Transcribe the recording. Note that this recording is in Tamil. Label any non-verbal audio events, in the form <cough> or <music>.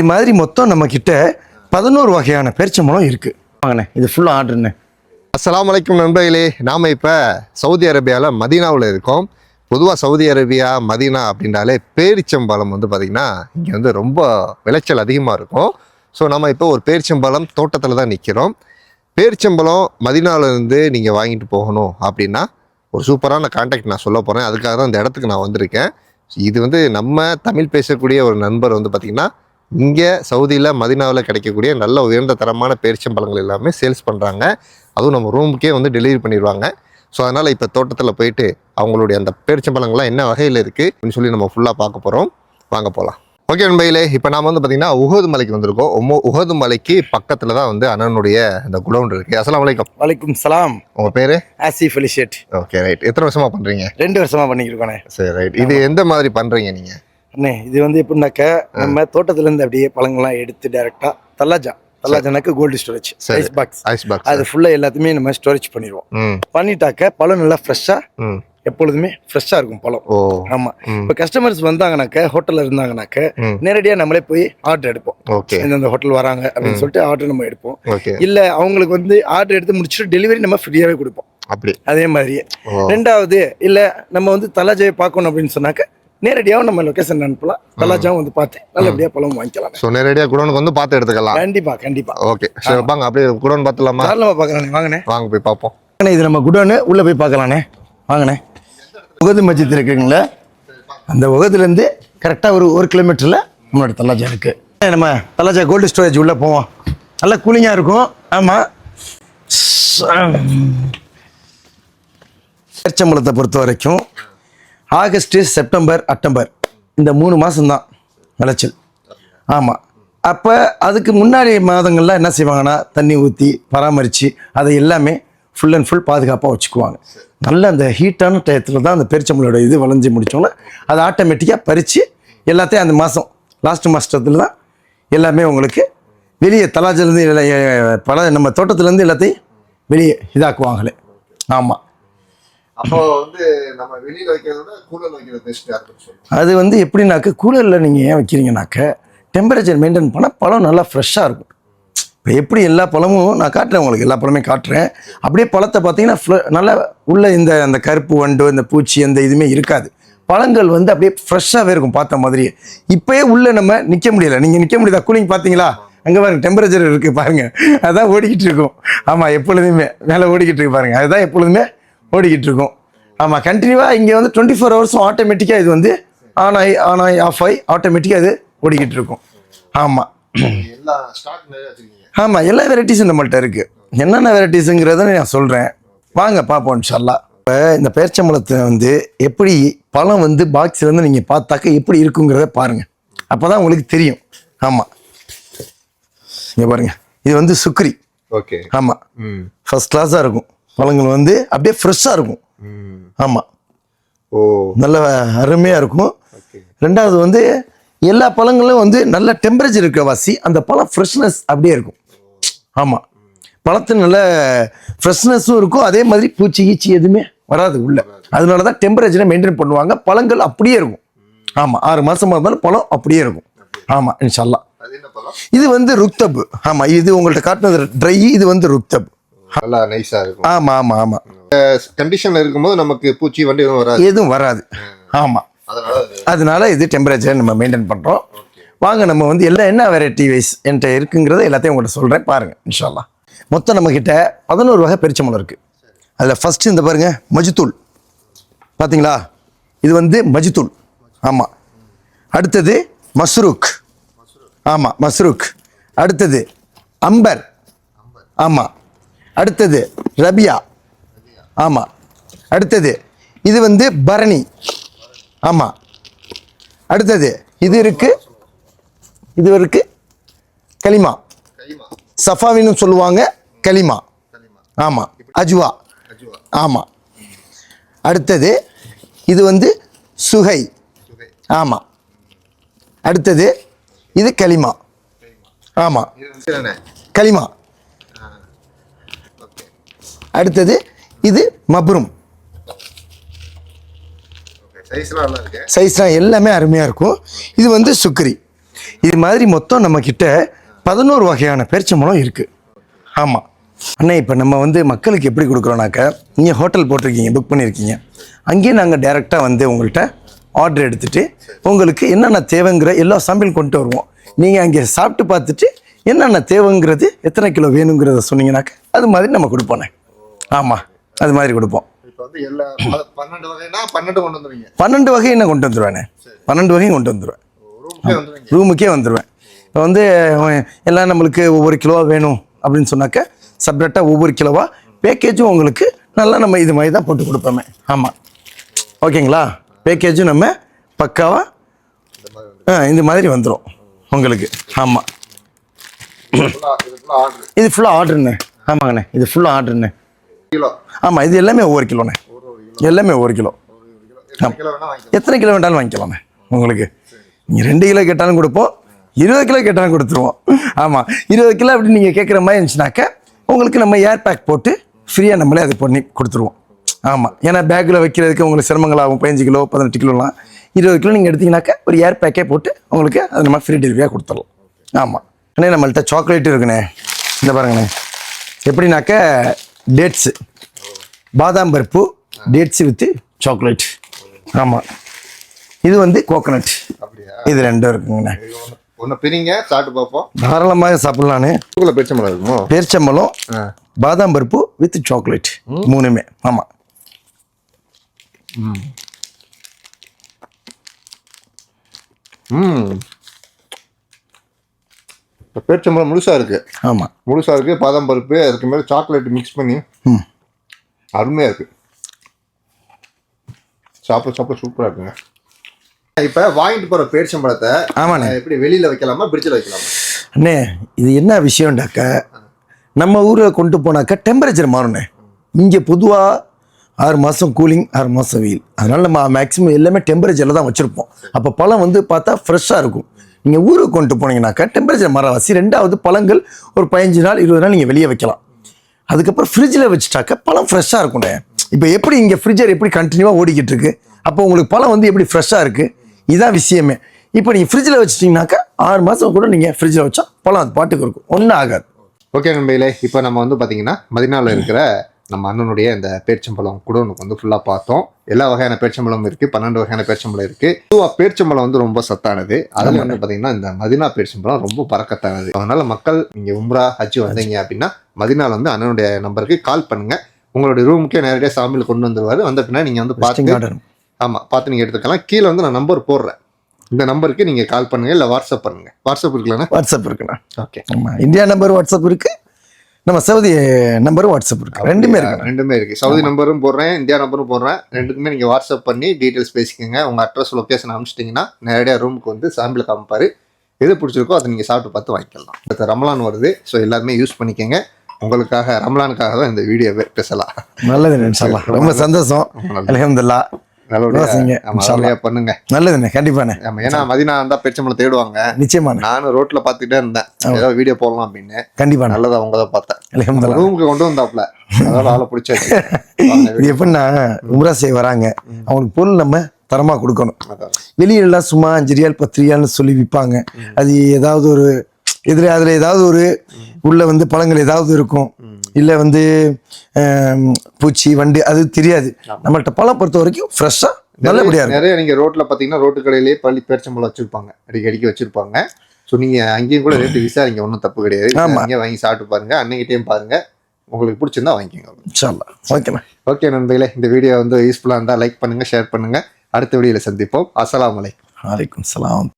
இது மாதிரி மொத்தம் நம்ம கிட்ட பதினோரு வகையான பேரிச்சம்பழம் இருக்கு. வாங்கண்ணே இது ஃபுல்லாக ஆர்டர்ண்ணே அஸ்ஸலாமு அலைக்கும் நண்பர்களே நாம் இப்போ சவுதி அரேபியாவில் மதீனாவில் இருக்கோம். பொதுவாக சவுதி அரேபியா மதீனா அப்படின்றாலே பேரிச்சம்பழம் வந்து பார்த்திங்கன்னா இங்கே வந்து ரொம்ப விளைச்சல் அதிகமாக இருக்கும். ஸோ நம்ம இப்போ ஒரு பேரிச்சம்பழம் தோட்டத்தில் தான் நிற்கிறோம் பேரிச்சம்பழம் மதீனாவுல இருந்து நீங்கள் வாங்கிட்டு போகணும் அப்படின்னா ஒரு சூப்பரான கான்டாக்ட் நான் சொல்ல போகிறேன் அதுக்காக தான் இந்த இடத்துக்கு நான் வந்திருக்கேன். இது வந்து நம்ம தமிழ் பேசக்கூடிய ஒரு நண்பர் வந்து பார்த்திங்கன்னா இங்கே சவுதியில் மதினாவில் கிடைக்கக்கூடிய நல்ல உயர்ந்த தரமான பேரிச்சம்பழங்கள் எல்லாமே சேல்ஸ் பண்ணுறாங்க அதுவும் நம்ம ரூமுக்கே வந்து டெலிவரி பண்ணிடுவாங்க. ஸோ அதனால் இப்போ தோட்டத்தில் போயிட்டு அவங்களுடைய அந்த பேரிச்சம்பழங்கள்லாம் என்ன வகையில் இருக்குது அப்படின்னு சொல்லி நம்ம ஃபுல்லாக பார்க்க போகிறோம் வாங்க போகலாம் ஓகே நண்பையிலே இப்போ நாம வந்து பார்த்தீங்கன்னா உகது மலைக்கு வந்திருக்கோம். உம்ம- உகது மலைக்கு பக்கத்தில் தான் வந்து அண்ணனுடைய அந்த குடவுன் இருக்குது அஸ்ஸலாமு அலைக்கும். வலைக்கும் சலாம். உங்கள் பேர்? ஆசிஃப் அலிஷேட் ஓகே ரைட் எத்தனை வருஷமாக பண்ணுறீங்க ரெண்டு வருஷமா பண்ணிக்கிருக்கோண்ணே சரி ரைட் இது எந்த மாதிரி பண்ணுறீங்க நீங்கள் அண்ணே இது வந்து எப்படின்னாக்க நம்ம தோட்டத்துலேருந்து அப்படியே பழங்கள்லாம் எடுத்து டேரெக்டாக தல்லாஜா தல்லாஜானாக்க cold storage. Ice box ice box அது ஃபுல்லாக எல்லாத்தையுமே நம்ம ஸ்டோரேஜ் பண்ணிடுவோம். பண்ணிட்டாக்க பழம் நல்லா ஃப்ரெஷ்ஷாக எப்பொழுதுமே ஃப்ரெஷ்ஷாக இருக்கும் பழம். ஆமாம். இப்போ கஸ்டமர்ஸ் வந்தாங்கனாக்க ஹோட்டலில் இருந்தாங்கனாக்க. நேரடியாக நம்மளே போய் ஆர்டர் எடுப்போம். இந்தந்த ஹோட்டல் வராங்க அப்படின்னு சொல்லிட்டு ஆர்டர் நம்ம எடுப்போம். இல்லை அவங்களுக்கு வந்து ஆர்டர் எடுத்து முடிச்சுட்டு டெலிவரி நம்ம ஃப்ரீயாகவே கொடுப்போம். அப்படி. அதே மாதிரியே. ரெண்டாவது இல்லை நம்ம வந்து தலாஜாவை பார்க்கணும் அப்படின்னு சொன்னாக்க நேரடியாகவும் நம்ம லொக்கேஷன் அனுப்பலாம். தலாஜாவும் வந்து பார்த்து நல்லபடியாக பழம் வாங்கிக்கலாம். ஸோ நேரடியாக குடோனுக்கு வந்து பார்த்து எடுத்துக்கலாம். கண்டிப்பா கண்டிப்பா. ஓகே சரி வாங்க அப்படியே குடோன் பார்த்துலாமா? தாராளமாக பார்க்கலாண்ணே வாங்கண்ணே. வாங்க போய் பார்ப்போம். அண்ணே, இது நம்ம குடோனு உள்ளே போய் பார்க்கலாண்ணே வாங்கண்ணே. உகது மஜித் இருக்குங்களா? அந்த உகதுலேருந்து கரெக்டாக ஒரு ஒரு கிலோமீட்டரில் நம்மளோட தல்லாஜா இருக்கு. நம்ம தல்லாஜா கோல்டு ஸ்டோரேஜ் உள்ளே போவோம். நல்லா கூலிங்காக இருக்கும். ஆமாம் பேர்ச்சம்பளத்தை பொறுத்த வரைக்கும் ஆகஸ்ட்டு செப்டம்பர் அக்டோபர். இந்த மூணு மாதம்தான் விளைச்சல். ஆமாம் அப்போ அதுக்கு முன்னாடி மாதங்கள்லாம் என்ன செய்வாங்கன்னா தண்ணி ஊற்றி பராமரித்து அதை எல்லாமே ஃபுல் அண்ட் ஃபுல் பாதுகாப்பாக வச்சுக்குவாங்க. நல்ல அந்த ஹீட்டான டயத்தில் தான் அந்த பெருச்சம்பளோட இது வளைஞ்சு முடிச்சோன்னா அதை ஆட்டோமேட்டிக்காக பறித்து எல்லாத்தையும் அந்த மாதம் லாஸ்ட் மாதத்தில் தான் எல்லாமே உங்களுக்கு வெளியே தலாஜிலேருந்து பல நம்ம தோட்டத்துலேருந்து எல்லாத்தையும் வெளியே இதாக்குவாங்களே. ஆமாம் அப்போ வந்து நம்ம வெளியில் வைக்கிறத விட கூலர் வைக்கிறது பெஸ்ட் அது வந்து எப்படின்னாக்க கூலரில் நீங்கள் ஏன் வைக்கிறீங்கனாக்க டெம்பரேச்சர் மெயின்டைன் பண்ணால் பழம் நல்லா ஃப்ரெஷ்ஷாக இருக்கும். இப்போ எப்படி எல்லா பழமும் நான் காட்டுறேன் உங்களுக்கு எல்லா பழமே காட்டுறேன். அப்படியே பழத்தை பார்த்தீங்கன்னா நல்லா உள்ள இந்த அந்த கருப்பு வண்டு இந்த பூச்சி அந்த இதுவுமே இருக்காது. பழங்கள் வந்து அப்படியே ஃப்ரெஷ்ஷாகவே இருக்கும் பார்த்த மாதிரியே. இப்போயே உள்ளே நம்ம நிற்க முடியல. நீங்கள் நிற்க முடியாத? கூலிங் பார்த்தீங்களா? அங்கே பாருங்க டெம்பரேச்சர் இருக்குது பாருங்கள் அதுதான் ஓடிக்கிட்டு இருக்கும். ஆமாம் எப்பொழுதுமே மேலே ஓடிக்கிட்டு இருக்கு பாருங்கள் அதுதான் எப்பொழுதுமே ஓடிக்கிட்டு இருக்கும் ஆமாம் கண்டினியூவாக இங்கே வந்து டுவெண்ட்டி ஃபோர் ஹவர்ஸும் ஆட்டோமேட்டிக்காக இது வந்து ஆன் ஆகி ஆன் ஆகி ஆஃப் ஆகி ஆட்டோமேட்டிக்காக இது ஓடிக்கிட்டு இருக்கும் ஆமாம் ஆமாம் எல்லா வெரைட்டிஸும் நம்மள்ட்ட இருக்குது என்னென்ன வெரைட்டிஸுங்கிறத நான் சொல்கிறேன் வாங்க பார்ப்போம் இன்ஷால்லா. இப்போ இந்த பேர்ச்சம்பழத்தை வந்து எப்படி பழம் வந்து பாக்ஸ்லேருந்து நீங்கள் பார்த்தாக்க எப்படி இருக்குங்கிறத பாருங்கள் அப்போ தான் உங்களுக்கு தெரியும். ஆமாம் இங்கே பாருங்க. இது வந்து சுக்ரி. ஓகே ஆமாம் ஃபஸ்ட் கிளாஸாக இருக்கும். பழங்கள் வந்து அப்படியே ஃப்ரெஷ்ஷாக இருக்கும். ஆமாம் ஓ. நல்ல அருமையாக இருக்கும். ரெண்டாவது வந்து எல்லா பழங்களும் வந்து நல்ல டெம்பரேச்சர் இருக்கிற வாசி அந்த பழம் ஃப்ரெஷ்னஸ் அப்படியே இருக்கும். ஆமாம் பழத்து நல்ல ஃப்ரெஷ்னஸும் இருக்கும். அதே மாதிரி பூச்சி கீச்சி எதுவுமே வராது உள்ள. அதனால தான் டெம்பரேச்சரை மெயின்டைன் பண்ணுவாங்க. பழங்கள் அப்படியே இருக்கும். ஆமாம் ஆறு மாதமாக இருந்தாலும் பழம் அப்படியே இருக்கும். ஆமாம் இன்ஷால்லா அது என்ன பழம்? இது வந்து ருக்தப் ஆமாம் இது உங்கள்கிட்ட காட்டினது ட்ரை இது வந்து ருக்தப் நல்லா நைஸா இருக்கும். ஆமாம் ஆமாம் ஆமாம் கண்டிஷன்ல இருக்கும்போது நமக்கு பூச்சி வண்டி எதுவும் வராது. எதுவும் வராது. ஆமாம் அதனால அது- அதனால இது டெம்பரேச்சர் நம்ம மெயின்டைன் பண்ணுறோம் வாங்க நம்ம வந்து எல்லாம் என்ன வெரைட்டி வைஸ் என்கிட்ட இருக்குங்கிறத எல்லாத்தையும் உங்கள்கிட்ட சொல்கிறேன் பாருங்கள் இன்ஷால்லா மொத்தம் நம்மக்கிட்ட பதினோரு வகை பெருச்சம்பழம் இருக்குது அதில் ஃபஸ்ட்டு இந்த பாருங்க மஜுத்தூள் பார்த்தீங்களா இது வந்து மஜுத்தூள் ஆமாம் அடுத்தது மஸ்ரூக். ஆமாம் மஸ்ரூக். அடுத்தது அம்பர். ஆமாம் அடுத்தது ரபியா. ஆமாம் அடுத்தது இது வந்து பரணி. ஆமாம் அடுத்தது இது இருக்கு இது இருக்கு களிமா. சஃபாவின்னு சொல்லுவாங்க களிமா. ஆமாம் அஜ்வா. அஜுவா ஆமாம் அடுத்தது இது வந்து சுகை. ஆமாம் அடுத்தது இது களிமா. ஆமாம் களிமா. அடுத்தது இது மப்ரும். சைஸ்லாம் எல்லாமே அருமையாக இருக்கும். இது வந்து சுக்ரி. இது மாதிரி மொத்தம் நம்மக்கிட்ட பதினோரு வகையான பேரிச்சம்பழம் இருக்குது ஆமாம் அண்ணே இப்போ நம்ம வந்து மக்களுக்கு எப்படி கொடுக்குறோனாக்க நீங்கள் ஹோட்டல் போட்டிருக்கீங்க புக் பண்ணியிருக்கீங்க அங்கேயே நாங்கள் டைரெக்டாக வந்து உங்கள்கிட்ட ஆர்டர் எடுத்துகிட்டு உங்களுக்கு என்னென்ன தேவைங்கிற எல்லா சாம்பிள் கொண்டு வருவோம். நீங்கள் அங்கே சாப்பிட்டு பார்த்துட்டு என்னென்ன தேவைங்கிறது எத்தனை கிலோ வேணுங்கிறத சொன்னீங்கன்னாக்க அது மாதிரி நம்ம கொடுப்போண்ணே ஆமாம் அது மாதிரி கொடுப்போம். பன்னெண்டு வகைனா பன்னெண்டு கொண்டு வந்துடுவேனே பன்னெண்டு வகையும் கொண்டு வந்துடுவேன் ரூமுக்கே வந்துடுவேன் இப்போ வந்து எல்லாம் நம்மளுக்கு ஒவ்வொரு கிலோவா வேணும் அப்படின்னு சொன்னாக்க செப்பரேட்டாக ஒவ்வொரு கிலோவா பேக்கேஜும் உங்களுக்கு நல்லா நம்ம இது மாதிரி தான் போட்டு கொடுப்போமே. ஆமாம் ஓகேங்களா? பேக்கேஜும் நம்ம பக்காவாக ஆ இந்த மாதிரி வந்துடும் உங்களுக்கு. ஆமாம் இது ஃபுல்லாக ஆர்டருண்ணே ஆமாங்கண்ணே. இது ஃபுல்லாக ஆர்டருண்ணே கிலோ. ஆமாம் இது எல்லாமே ஒவ்வொரு கிலோண்ணே. எல்லாமே ஒவ்வொரு கிலோ. எத்தனை கிலோ வேண்டாலும் வாங்கிக்கலாமே. உங்களுக்கு. நீங்கள் ரெண்டு கிலோ கேட்டாலும் கொடுப்போம் இருபது கிலோ கேட்டாலும் கொடுத்துருவோம். ஆமாம் இருபது கிலோ அப்படி நீங்கள் கேட்குற மாதிரி இருந்துச்சுனாக்க உங்களுக்கு நம்ம ஏர் பேக் போட்டு ஃப்ரீயாக நம்மளே அதை பண்ணி கொடுத்துருவோம். ஆமாம் ஏன்னா பேக்கில் வைக்கிறதுக்கு உங்களுக்கு சிரமங்கள் ஆகும் பதினஞ்சு கிலோ பதினெட்டு கிலோலாம். இருபது கிலோ நீங்கள் எடுத்தீங்கன்னாக்கா ஒரு ஏர் பேக்கே போட்டு உங்களுக்கு அது நம்ம ஃப்ரீ டெலிவரியாக கொடுத்துடலாம். ஆமாம் அண்ணே நம்மள்ட்ட சாக்லேட் இருக்குண்ணே. இந்த பாருங்கண்ணே. எப்படின்னாக்க டேட்ஸு பாதாம் பருப்பு டேட்ஸு வித்து சாக்லேட் ஆமாம் இது வந்து கோகனட் அப்படியா? இது ரெண்டும் இருக்குங்கண்ணே ஒன்று பிரிங்க சாப்பிட்டு பார்ப்போம். தாராளமாக சாப்பிட்லான்னு. பேச்சம்பழம் இருக்குமோ? பேரிச்சம்பழம் பாதாம் பருப்பு வித் சாக்லேட் மூணுமே. ஆமாம் ம். இப்போ பேச்சம்பழம் முழுசா இருக்கு. ஆமாம் முழுசா இருக்கு. பாதாம் பருப்பு அதுக்கு மேலே சாக்லேட் மிக்ஸ் பண்ணி ம். அருமையா இருக்கு. சாப்பிட சாப்பிட சூப்பரா இருக்குங்க. இப்போ வாங்கிட்டு போற பேரிச்சம்பழத்தை ஆமாண்ணே. எப்படி வெளியில வைக்கலாமா பிரிட்ஜில் வைக்கலாமா? அண்ணே இது என்ன விஷயம்டாக்க? நம்ம ஊரை கொண்டு போனாக்கா டெம்பரேச்சர் மாறுண்ணே இங்கே பொதுவாக ஆறு மாதம் கூலிங் ஆறு மாதம் வெயில். அதனால் நம்ம மேக்ஸிமம் எல்லாமே டெம்பரேச்சரில் தான் வச்சுருப்போம். அப்போ பழம் வந்து பார்த்தா ஃப்ரெஷ்ஷாக இருக்கும். நீங்கள் ஊருக்கு கொண்டு போனீங்கன்னாக்கா டெம்பரேச்சர் மரவாசி ரெண்டாவது பழங்கள் ஒரு பதினஞ்சு நாள் இருபது நாள் நீங்கள் வெளியே வைக்கலாம். அதுக்கப்புறம் ஃப்ரிட்ஜில் வச்சுட்டாக்க பழம் ஃப்ரெஷ்ஷாக இருக்கும்ண்ணே இப்போ எப்படி இங்கே ஃப்ரிட்ஜர் எப்படி கண்டினியூவாக ஓடிக்கிட்டு இருக்கு? அப்போ உங்களுக்கு பழம் வந்து எப்படி ஃப்ரெஷ்ஷாக இருக்குது இதுதான் விஷயமே. இப்போ நீங்கள் ஃப்ரிட்ஜில் வச்சுட்டிங்கனாக்கா ஆறு மாதம் கூட நீங்கள் ஃப்ரிட்ஜில் வச்சா பழம் அது பாட்டுக்கு இருக்கும். ஒன்றும் ஆகாது. ஓகே நண்பர்களே இப்போ நம்ம வந்து பார்த்தீங்கன்னா மதினாவில் இருக்கிற நம்ம அண்ணனுடைய இந்த பேரிச்சம்பழம் குடோனுக்கு வந்து ஃபுல்லாக பார்த்தோம். எல்லா வகையான பேரிச்சம்பழம் இருக்குது பன்னெண்டு வகையான பேரிச்சம்பழம் இருக்குது பொதுவாக பேரிச்சம்பழம் வந்து ரொம்ப சத்தானது. அதில் வந்து பார்த்தீங்கன்னா இந்த மதினா பேரிச்சம்பழம் ரொம்ப பறக்கத்தானது. அதனால மக்கள் நீங்கள் உம்ரா ஹஜ் வந்தீங்க அப்படின்னா மதினால வந்து அண்ணனுடைய நம்பருக்கு கால் பண்ணுங்க. உங்களுடைய ரூமுக்கே நேரடியாக சாமியில் கொண்டு வந்துருவாரு. வந்த பின்னாடி நீங்கள் வந்து பார்த்து ஆமாம் பார்த்து நீங்கள் எடுத்துக்கலாம். கீழே வந்து நான் நம்பர் போடுறேன். இந்த நம்பருக்கு நீங்கள் கால் பண்ணுங்க இல்லை வாட்ஸ்அப் பண்ணுங்க. வாட்ஸ்அப் இருக்குல்லண்ணா? வாட்ஸ்அப் இருக்குண்ணா. ஓகே ஆமாம் இந்தியா நம்பர் வாட்ஸ்அப் இருக்குது நம்ம சவுதி நம்பரும் வாட்ஸ்அப் இருக்குது ரெண்டுமே இருக்குண்ணா ரெண்டுமே இருக்கு. சவுதி நம்பரும் போடுறேன் இந்தியா நம்பரும் போடுறேன். ரெண்டுக்குமே நீங்க வாட்ஸ்அப் பண்ணி டீடைல்ஸ் பேசிக்கோங்க. உங்க அட்ரஸ் லொகேஷன் அனுப்பிச்சிட்டிங்கன்னா நேரடியாக ரூமுக்கு வந்து சாம்பிள் காமிப்பாரு. எது பிடிச்சிருக்கோ அதை நீங்க சாப்பிட்டு பார்த்து வாங்கிக்கலாம். அடுத்த ரமலான் வருது. ஸோ எல்லாருமே யூஸ் பண்ணிக்கோங்க. உங்களுக்காக ரமலானுக்காக தான் இந்த வீடியோவே பேசலாம். நல்லதுண்ணே இன்ஷால்லா ரொம்ப சந்தோஷம். அலமதுல்லா நல்லபடியா பண்ணுங்க. நல்லதுண்ணே கண்டிப்பாண்ணே. ஏன்னா மதினா இருந்தா பெருச்சம்பளம் தேடுவாங்க. நிச்சயமாண்ணே. நானும் ரோட்ல பார்த்துக்கிட்டே இருந்தேன். ஏதோ வீடியோ போடலாம் அப்படின்னு. கண்டிப்பாண்ணே. நல்லதா அவங்க தான் பார்த்தேன். ரூமுக்கு கொண்டு வந்தாப்ல அதோட ஆளை பிடிச்சாச்சு <laughs> இது எப்படின்னா உம்ரா செய்ய வராங்க. அவங்களுக்கு பொருள் நம்ம தரமா கொடுக்கணும். வெளியிலலாம் சும்மா அஞ்சு ரியால் பத்து ரியால்னு சொல்லி விற்பாங்க அது ஏதாவது ஒரு எதிரே அதில் ஏதாவது ஒரு உள்ள வந்து பழங்கள் ஏதாவது இருக்கும். இல்லை வந்து பூச்சி வண்டு அது தெரியாது. நம்மள்ட்ட பழம் பொறுத்த வரைக்கும் ஃப்ரெஷ்ஷாக நல்லபடியாக இருக்கும். நிறைய நீங்க ரோட்ல பாத்தீங்கன்னா ரோட்டு கடையிலேயே பள்ளி பேரிச்சம்பழம் வச்சிருப்பாங்க. அடிக்கடிக்கு வச்சிருப்பாங்க. ஸோ நீங்க அங்கேயும் கூட ரேட்டு விசாரிங்க ஒன்றும் தப்பு கிடையாது. அங்கேயே வாங்கி சாப்பிட்டு பாருங்க அன்னைக்கிட்டையும் பாருங்க. உங்களுக்கு பிடிச்சிருந்தா வாங்கிக்கோங்க. இன்ஷால்லா ஓகேண்ணா ஓகே நண்பர்களே இந்த வீடியோ வந்து யூஸ்ஃபுல்லாக இருந்தால் லைக் பண்ணுங்க ஷேர் பண்ணுங்க. அடுத்த வீடியோவில் சந்திப்போம். அஸ்ஸலாமு அலைக்கும் வலைக்கம் சலாம்